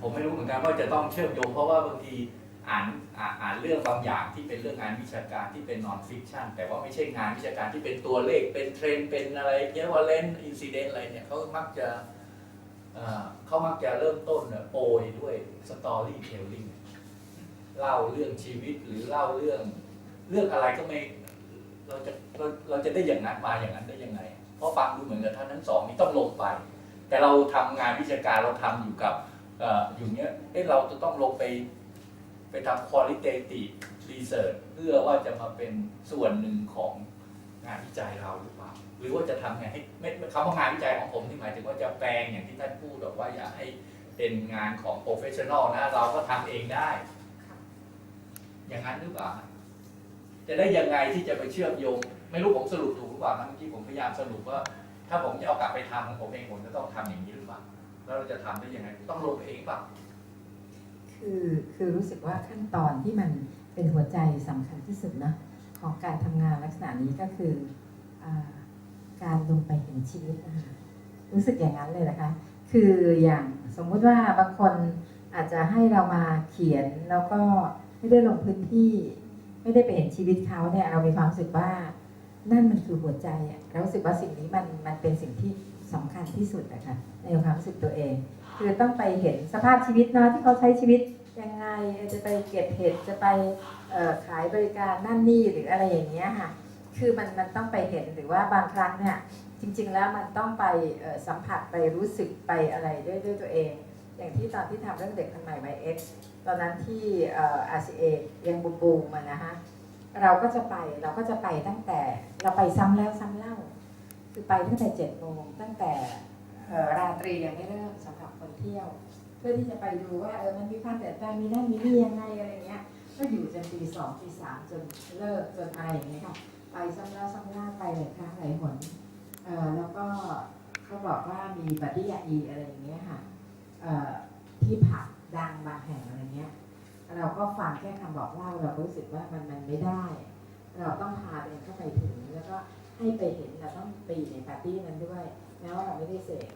ผมไม่รู้เหมือนกันว่าจะต้องเชื่อมโยงเพราะว่าบางทีอ่านอ่านเรื่องบางอย่างที่เป็นเรื่องงานวิชาการที่เป็นนอนฟิกชันแต่ว่าไม่ใช่งานวิชาการที่เป็นตัวเลขเป็นเทรนเป็นอะไรเยอะว่าเล่นอินซิเดนต์อะไรเนี่ยเขามักจะเขามักจะเริ่มต้นโปรยด้วยสตอรี่เทลลิ่งเล่าเรื่องชีวิตหรือเล่าเรื่องเรื่องอะไรก็ไม่เราจะเราเราจะได้อย่างนั้นมาอย่างนั้นได้ยังไง เพราะฟังดูเหมือนกับท่านทั้งสองนี่ต้องลงไป แต่เราทำงานวิชาการเราทำอยู่กับ อยู่เนี้ยเอ๊ะเราจะต้องลงไปไปทำ qualitative research เพื่อว่าจะมาเป็นส่วนหนึ่งของงานวิจัยเราหรือเปล่า หรือว่าจะทำไงให้ไม่คำว่างานวิจัยของผมที่หมายถึงว่าจะแปลงอย่างที่ท่านพูดบอกว่าอย่าให้เป็นงานของ professional นะ เราก็ทำเองได้ อย่างนั้นหรือเปล่า จะได้ยังไงที่จะไปเชื่อมโยง ไม่รู้ผมสรุปถูกหรือเปล่านะเมื่อกี้ผมพยายามสรุปว่า ถ้าผมจะเอากลับไปทำของผมเองผมจะต้องทำอย่างนี้หรือเปล่า แล้วเราจะทำได้ยังไง ต้องลงเองเปล่าคือคือรู้สึกว่าขั้นตอนที่มันเป็นหัวใจสำคัญที่สุดนะของการทำงานลักษณะนี้ก็คืออการลงไปเห็นชีวิตนะคะรู้สึกอย่างนั้นเลยนะคะ คืออย่างสมมุติว่าบางคนอาจจะให้เรามาเขียนแล้วก็ไม่ได้ลงพื้นที่ ไม่ได้ไปเห็นชีวิตเขาเนี่ยเรามีความรู้สึกว่า นั่นมันคือหัวใจอะเรารู้สึกว่าสิ่งนี้มันมันเป็นสิ่งที่ สำคัญที่สุดนะคะในความรู้สึกตัวเอง คือต้องไปเห็นสภาพชีวิตเนาะที่เขาใช้ชีวิตยังไงจะไปเก็บเห็ดจะไปขายบริการนั่นนี่หรืออะไรอย่างเงี้ยค่ะคือมันมันต้องไปเห็นหรือว่าบางครั้งเนี่ยจริง ๆ แล้วมันต้องไปสัมผัสไปรู้สึกไปอะไรด้วยด้วยตัวเอง อย่างที่ตอนที่ทำเรื่องเด็กคนใหม่ไวเอ็กตอนนั้นที่อ่อ RCA ยังบูมบูมมานะฮะเราก็จะไปเราก็จะไปตั้งแต่เราไปซ้ำแล้วซ้ำเล่า คือไปตั้งแต่เจ็ดโมงตั้งแต่ราตรียังไม่เริ่มสำหรับคนเที่ยว เพื่อที่จะไปดูว่าเออมันมีความเปลี่ยนแปลงมีนั่นมีนี่ยังไงอะไรเงี้ย ก็อยู่จนตีสองตีสามจนเลิกจนอะไรอย่างเงี้ยค่ะไปซ้ำแล้วซ้ำเล่าไปหลายครั้งหลายหนเออแล้วก็เขาบอกว่ามีบัตติยาอีอะไรอย่างเงี้ยค่ะเออที่ผับดังบางแห่งอะไรเงี้ย เราก็ฟังแค่คำบอกเล่าเราก็รู้สึกว่ามันมันไม่ได้ เราต้องพาเองเข้าไปถึงแล้วก็ ให้ไปเห็นเราต้องไปอยู่ในปาร์ตี้นั้นด้วยแม้ว่าเราไม่ได้เสพ